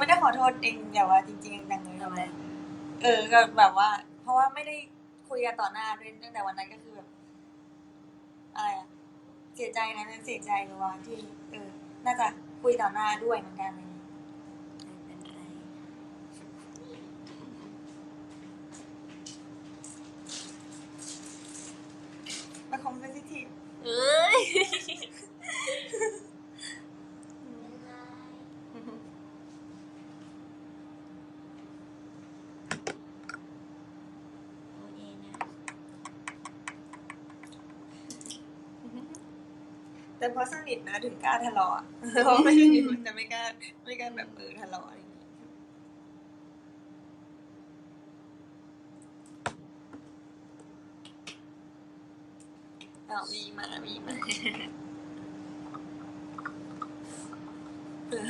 ไม่ได้ขอโทษเองอย่าว่าจริงๆดังเลยทำไมเออก็แบบว่า เพราะว่าไม่ได้คุยกันต่อหน้าด้วยตั้งแต่วันนั้นก็คือแบบอะไรอะเสียใจนะเสียใจหรือว่าที่ เออ น่าจะคุยต่อหน้าด้วยเหมือนกันอะไรอย่างงี้ไแต่พอสนิทนะถึงกล้าทะเลาะเพราะไม่ได้มีคนจไม่กล้าไม่กล้าแบบเออทะเลาะอะไรอย่างงี้เอาวมีมา มีมาเออ